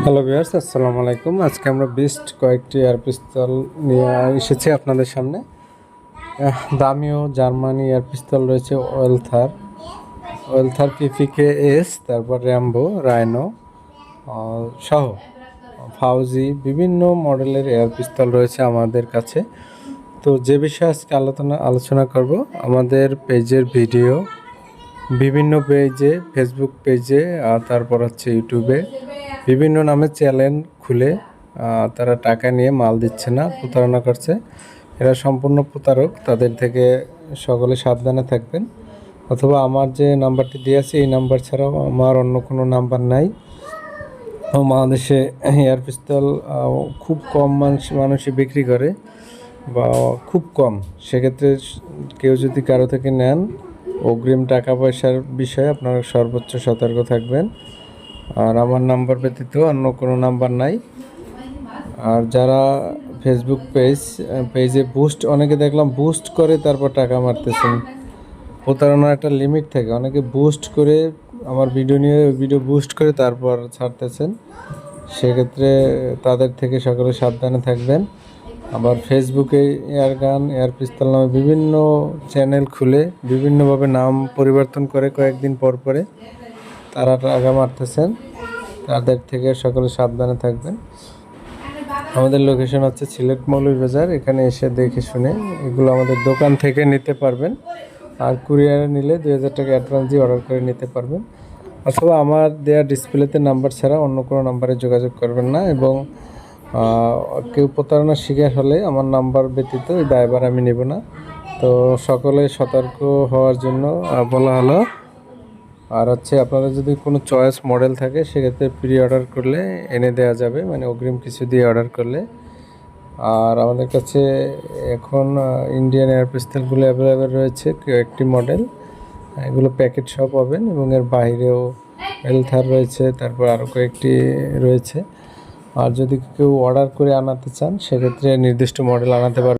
Hello viewers আসসালামু আলাইকুম। আজকে আমরা বেস্ট কয়েকটি এয়ার পিস্তল নিয়ে এসেছি আপনাদের সামনে। দামিও জার্মানি এয়ার পিস্তল রয়েছে ওয়েলথার। ওয়েলথার পিপিকে এস তারপর র্যাম্বো আহ, সহ ফাউজি বিভিন্ন মডেলের এয়ার পিস্তল রয়েছে আমাদের কাছে। তো যে বিষয়ে আজকে আলোচনা আলোচনা করব আমাদের পেজের ভিডিও বিভিন্ন পেজে ফেসবুক পেজে তারপর হচ্ছে ইউটিউবে বিভিন্ন নামে চ্যানেল খুলে তারা টাকা নিয়ে মাল দিচ্ছে না, প্রতারণা করছে। এরা সম্পূর্ণ প্রতারক, তাদের থেকে সকলে সাবধানে থাকবেন। অথবা আমার যে নাম্বারটি দিয়েছি এই নাম্বার ছাড়াও আমার অন্য কোনো নাম্বার নাই। বাংলাদেশে এয়ার পিস্তল খুব কম মানুষ, মানুষই বিক্রি করে বা খুব কম। সেক্ষেত্রে কেউ যদি কারও থেকে নেন, অগ্রিম টাকা পয়সার বিষয়ে আপনারা সর্বোচ্চ সতর্ক থাকবেন। আর আমার নাম্বার ব্যতীত অন্য কোনো নাম্বার নাই। আর যারা ফেসবুক পেজ পেজে বুস্ট অনেকে দেখলাম বুস্ট করে, তারপর টাকা মারতেছেন প্রতারণার একটা লিমিট থাকে। অনেকে বুস্ট করে, আমার ভিডিও নিয়ে ভিডিও বুস্ট করে, তারপর ছাড়তেছেন। সেক্ষেত্রে তাদের থেকে সকলে সাবধানে থাকবেন। আবার ফেসবুকে এয়ার গান, এয়ার পিস্তল নামে বিভিন্ন চ্যানেল খুলে, বিভিন্নভাবে নাম পরিবর্তন করে কয়েকদিন পর পরে। তারা টাকা মারতেছেন। তাদের থেকে সকলে সাবধানে থাকবেন। আমাদের লোকেশন হচ্ছে সিলেট মৌলিক বাজার। এখানে এসে দেখে শুনে এগুলো আমাদের দোকান থেকে নিতে পারবেন। আর কুরিয়ারে নিলে দুই হাজার টাকা অ্যাডভান্স দিয়ে অর্ডার করে নিতে পারবেন। অথবা আমার দেওয়া ডিসপ্লেতে নাম্বার ছাড়া অন্য কোনো নাম্বারে যোগাযোগ করবেন না এবং কেউ প্রতারণার শিকার হলে আমার নাম্বার ব্যতীত এই দায়ভার আমি নেব না। তো সকলে সতর্ক হওয়ার জন্য বলা হলো। আর হচ্ছে আপনাদের যদি কোনো চয়েস মডেল থাকে, সেক্ষেত্রে প্রি অর্ডার করলে এনে দেওয়া যাবে মানে অগ্রিম কিছু দিয়ে অর্ডার করলে। আর আমাদের কাছে এখন ইন্ডিয়ান এয়ার পিস্তলগুলো অ্যাভেলেবেল রয়েছে, কয়েকটি মডেল এগুলো প্যাকেট সহ পাবেন এবং এর বাইরেও এলথার রয়েছে, তারপর আরও কয়েকটি রয়েছে। আর যদি কেউ অর্ডার করে আনাতে চান, সেক্ষেত্রে নির্দিষ্ট মডেল আনাতে পারবেন।